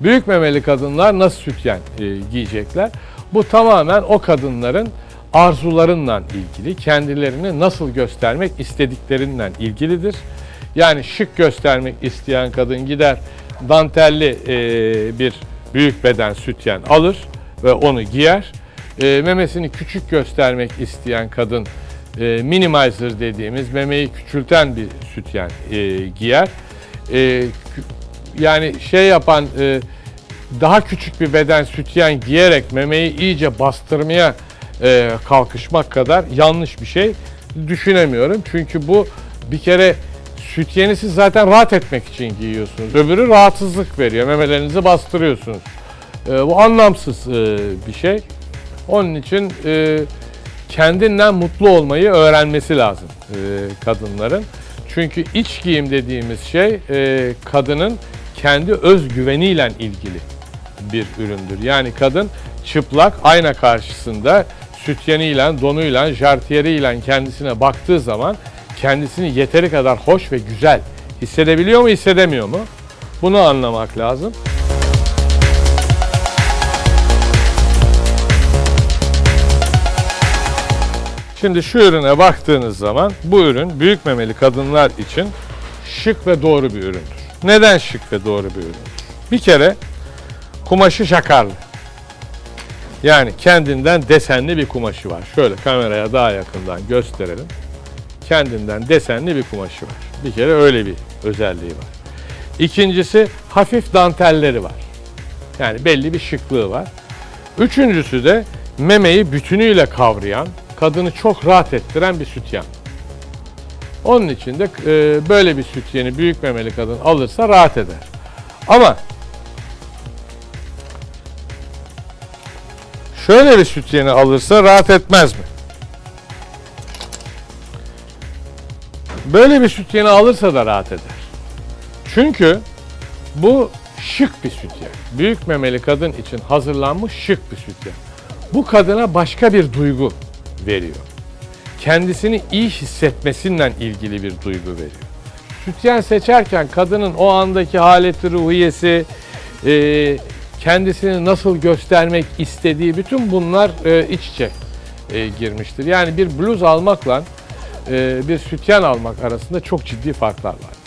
Büyük memeli kadınlar nasıl sütyen e, giyecekler? Bu tamamen o kadınların arzularından ilgili, kendilerini nasıl göstermek istediklerinden ilgilidir. Yani şık göstermek isteyen kadın gider dantelli e, bir büyük beden sütyen alır ve onu giyer. E, memesini küçük göstermek isteyen kadın e, minimizer dediğimiz memeyi küçülten bir sütyen e, giyer. E, yani şey yapan e, daha küçük bir beden sütyen giyerek memeyi iyice bastırmaya e, kalkışmak kadar yanlış bir şey düşünemiyorum. Çünkü bu bir kere sütyeni siz zaten rahat etmek için giyiyorsunuz. Öbürü rahatsızlık veriyor. Memelerinizi bastırıyorsunuz. E, bu anlamsız e, bir şey. Onun için e, kendinden mutlu olmayı öğrenmesi lazım e, kadınların. Çünkü iç giyim dediğimiz şey e, kadının kendi özgüveniyle ilgili bir üründür. Yani kadın çıplak ayna karşısında sütyeniyle, donuyla, jartiyeriyle kendisine baktığı zaman kendisini yeteri kadar hoş ve güzel hissedebiliyor mu, hissedemiyor mu? Bunu anlamak lazım. Şimdi şu ürüne baktığınız zaman bu ürün büyük memeli kadınlar için şık ve doğru bir üründür. Neden şık ve doğru bir üründür? Bir kere kumaşı şakarlı. Yani kendinden desenli bir kumaşı var. Şöyle kameraya daha yakından gösterelim. Kendinden desenli bir kumaşı var. Bir kere öyle bir özelliği var. İkincisi hafif dantelleri var. Yani belli bir şıklığı var. Üçüncüsü de memeyi bütünüyle kavrayan, kadını çok rahat ettiren bir sütyen. Onun için de e, böyle bir sütyeni büyük memeli kadın alırsa rahat eder. Ama şöyle bir sütyeni alırsa rahat etmez mi? Böyle bir sütyeni alırsa da rahat eder. Çünkü bu şık bir sütyen. Büyük memeli kadın için hazırlanmış şık bir sütyen. Bu kadına başka bir duygu veriyor. Kendisini iyi hissetmesinden ilgili bir duygu veriyor. Sütyen seçerken kadının o andaki haleti ruhiyesi, e, kendisini nasıl göstermek istediği bütün bunlar e, iç içe e, girmiştir. Yani bir bluz almakla e, bir sütyen almak arasında çok ciddi farklar var.